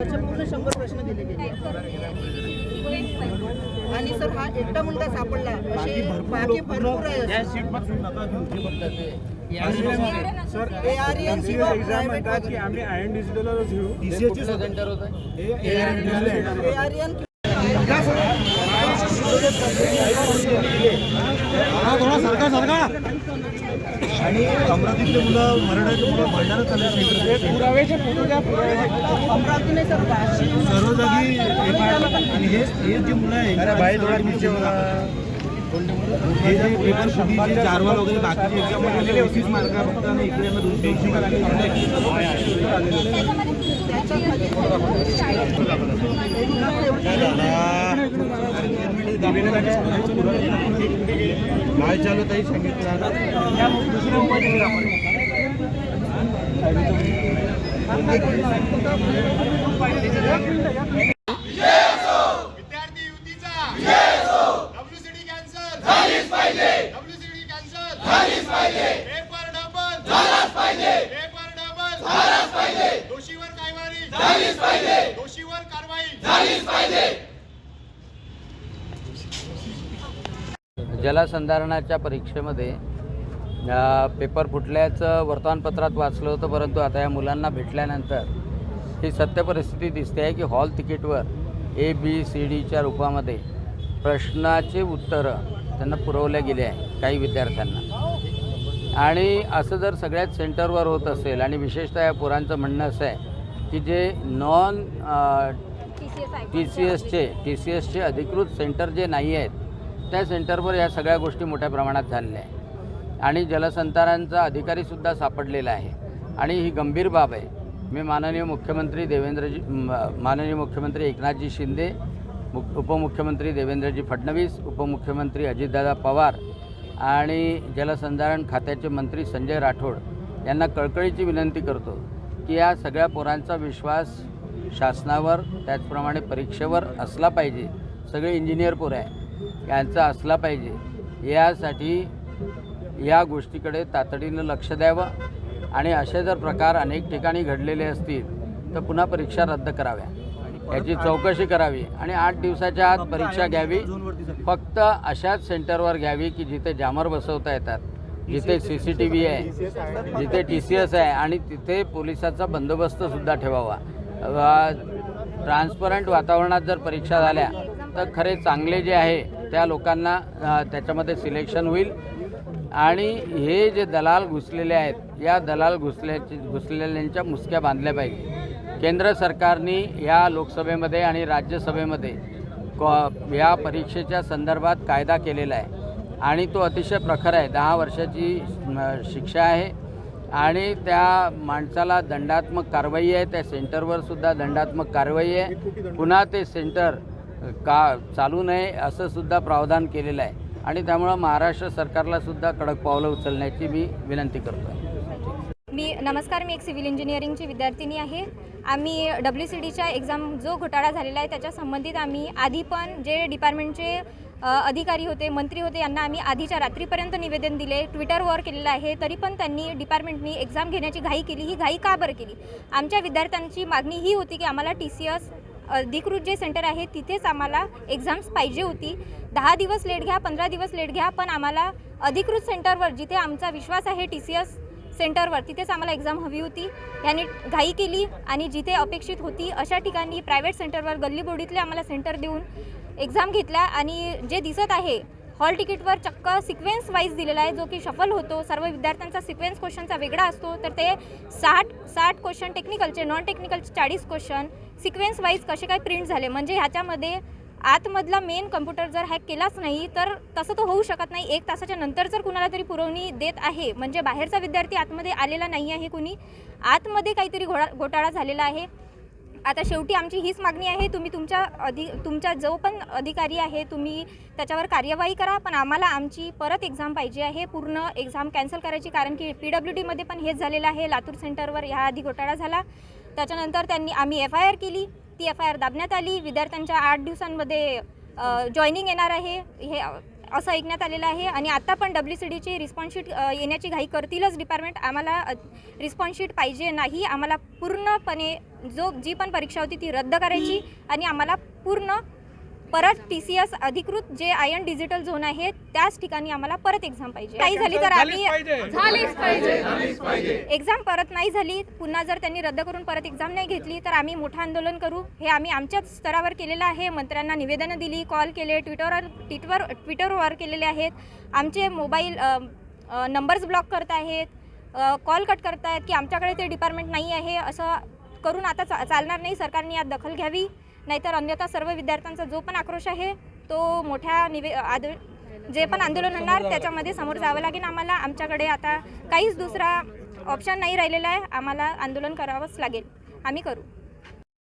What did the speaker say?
त्याचे पूर्ण शंभर प्रश्न दिले गेले. आणि सर हा एकटा मुलगा सापडला. असे बाकी भरपूर आहे. आम्ही डिजिटलच घेऊ. ARN आणि अमरावतीतले मुलं मराठ्याचे मुलं भंडारा सर्व जागी आणि हे हे जे मुलं आहे हे जे पेपर फुटीचे चारवाल वगैरे बाकीचे एक्झाममध्ये एकवीस मार्क फक्त आणि इकडे यांना दोन काय चालू ताई विद्यार्थी युतीचा डब्ल्यूसीडी कॅन्सल झालीच पाहिजे डब्ल्यूसीडी कॅन्सल झालीच पाहिजे पेपर डबल झालाच पाहिजे पेपर डबल झालाच पाहिजे दोषीवर कारवाई झालीच पाहिजे दोषीवर कारवाई झालीच पाहिजे जलसंधारणाच्या परीक्षेमध्ये पेपर फुटल्याचं वर्तमानपत्रात वाचलं होतं परंतु आता या मुलांना भेटल्यानंतर ही सत्य परिस्थिती दिसते आहे की हॉल तिकीटवर ए बी सी डीच्या रूपामध्ये प्रश्नाचे उत्तरं त्यांना पुरवल्या गेले आहे काही विद्यार्थ्यांना. आणि असं जर सगळ्याच सेंटरवर होत असेल आणि विशेषतः या पोरांचं म्हणणं असं आहे की जे नॉन टी सी एसचे टी सी एसचे अधिकृत सेंटर जे नाही आहेत त्या सेंटरवर या सगळ्या गोष्टी मोठ्या प्रमाणात झालेल्या आहे आणि जलसंतारांचा अधिकारीसुद्धा सापडलेला आहे. आणि ही गंभीर बाब आहे. मी माननीय मुख्यमंत्री देवेंद्रजी माननीय मुख्यमंत्री एकनाथजी शिंदे मुख उपमुख्यमंत्री देवेंद्रजी फडणवीस उपमुख्यमंत्री अजितदादा पवार आणि जलसंधारण खात्याचे मंत्री संजय राठोड यांना कळकळीची विनंती करतो की या सगळ्या पोरांचा विश्वास शासनावर त्याचप्रमाणे परीक्षेवर असला पाहिजे. सगळे इंजिनियर पोरं आहे यांचा असला पाहिजे. यासाठी या गोष्टीकडे तातडीनं लक्ष द्यावं आणि असे जर प्रकार अनेक ठिकाणी घडलेले असतील तर पुन्हा परीक्षा रद्द कराव्या. याची चौकशी करावी आणि आठ दिवसाच्या आत परीक्षा घ्यावी. फक्त अशाच सेंटरवर घ्यावी की जिथे जामर बसवता येतात जिथे सी सी टी व्ही आहे जिथे टी सी एस आहे आणि तिथे पोलिसाचा बंदोबस्तसुद्धा ठेवावा. ट्रान्सपरंट वातावरणात जर परीक्षा झाल्या तर खरे चांगले जे आहे त्या लोकांना त्याच्यामध्ये सिलेक्शन होईल. आणि हे जे दलाल घुसलेले आहेत या दलाल घुसल्याचे घुसलेल्यांच्या मुसक्या बांधल्या पाहिजे. केंद्र सरकारने या लोकसभेमध्ये आणि राज्यसभेमध्ये कॉ या परीक्षेच्या संदर्भात कायदा केलेला आहे. आणि तो अतिशय प्रखर आहे. दहा वर्षाची शिक्षा आहे. आणि त्या माणसाला दंडात्मक कारवाई आहे. त्या सेंटरवर सुद्धा दंडात्मक कारवाई आहे. पुन्हा ते सेंटर का चालू नये असं सुद्धा प्रावधान केलेलं आहे. आणि त्यामुळं महाराष्ट्र सरकारला सुद्धा कडक पावलं उचलण्याची मी विनंती करतो आहे मी नमस्कार मी एक सिव्हिल इंजिनिअरिंगची विद्यार्थिनी आहे. आम्ही डब्ल्यू सी डीच्या एक्झाम जो घोटाळा झालेला आहे त्याच्या संबंधित आम्ही आधी पण जे डिपार्टमेंटचे अधिकारी होते मंत्री होते यांना आम्ही आधीच्या रात्रीपर्यंत निवेदन दिले ट्विटरवर केलेलं आहे. तरी पण त्यांनी डिपार्टमेंटनी एक्झाम घेण्याची घाई केली. ही घाई का बरं केली? आमच्या विद्यार्थ्यांची मागणी ही होती की आम्हाला टी सी एस अधिकृत जे सेंटर आहे तिथेच आम्हाला एक्झाम्स पाहिजे होती. दहा दिवस लेट घ्या पंधरा दिवस लेट घ्या पण आम्हाला अधिकृत सेंटरवर जिथे आमचा विश्वास आहे टी सी एस सेंटरवर तिथेच आम्हाला एक्झाम हवी होती. याने घाई केली आणि जिथे अपेक्षित होती अशा ठिकाणी प्रायव्हेट सेंटरवर गल्लीबोडीतले आम्हाला सेंटर देऊन एक्झाम घेतल्या. आणि जे दिसत आहे हॉल तिकीटवर चक्क सिक्वेन्स वाईज दिलेला आहे जो की शफल होतो. सर्व विद्यार्थ्यांचा सिक्वेन्स क्वेश्चनचा वेगळा असतो. तर ते साठ साठ क्वेश्चन टेक्निकलचे नॉन टेक्निकलचे चाळीस क्वेश्चन सिक्वेन्स वाईज कसे काय प्रिंट झाले? म्हणजे ह्याच्यामध्ये आतमधला मेन कम्प्युटर जर हॅक केलाच नाही तर तसं तो होऊ शकत नाही. एक तासाच्या नंतर जर कुणाला तरी पुरवणी देत आहे म्हणजे बाहेरचा विद्यार्थी आतमध्ये आलेला नाही आहे कुणी आतमध्ये काहीतरी घोडा घोटाळा झालेला आहे. आता शेवटी आमची हीच मागणी आहे तुम्ही तुमच्या अधि तुमच्या जो पण अधिकारी आहे तुम्ही त्याच्यावर कार्यवाही करा पण आम्हाला आमची परत एक्झाम पाहिजे आहे पूर्ण एक्झाम कॅन्सल करायची कारण की पी डब्ल्यू डीमध्ये पण हेच झालेलं आहे लातूर सेंटरवर ह्या आधी घोटाळा झाला. त्याच्यानंतर त्यांनी आम्ही एफ आय आर केली ती एफ आय आर दाबण्यात आली विद्यार्थ्यांच्या आठ दिवसांमध्ये जॉईनिंग येणार आहे हे असं ऐकण्यात आलेलं आहे. आणि आता पण डब्ल्यू सी डीची रिस्पॉन्स शीट अ, येण्याची घाई करतीलच डिपार्टमेंट आम्हाला रिस्पॉन्स शीट पाहिजे नाही. आम्हाला पूर्णपणे जो जी पण परीक्षा होती ती रद्द करायची आणि आम्हाला पूर्ण परत टी सी एस अधिकृत जे आयन डिजिटल झोन आहे त्याच ठिकाणी आम्हाला परत एक्झाम पाहिजे. नाही झाली तर आम्ही झालीच पाहिजे. एक्झाम परत नाही झाली पुन्हा जर त्यांनी रद्द करून परत एक्झाम नाही घेतली तर आम्ही मोठं आंदोलन करू. हे आम्ही आमच्याच स्तरावर केलेलं आहे. मंत्र्यांना निवेदनं दिली कॉल केले ट्विटरवर ट्विटवर ट्विटरवर केलेले आहेत. आमचे मोबाईल नंबर्स ब्लॉक करत आहेत. कॉल कट करत आहेत की आमच्याकडे ते डिपार्टमेंट नाही आहे असं करून आता चा चालणार नाही. सरकारने यात दखल घ्यावी. नाहीतर अन्यथा सर्व विद्यार्थ्यांचा जो पण आक्रोश आहे तो मोठ्या निवे आद जे पण आंदोलन होणार त्याच्यामध्ये समोर जावं लागेल आम्हाला. आमच्याकडे आता काहीच दुसरा ऑप्शन नाही राहिलेला आहे. आम्हाला आंदोलन करावंच लागेल. आम्ही करू.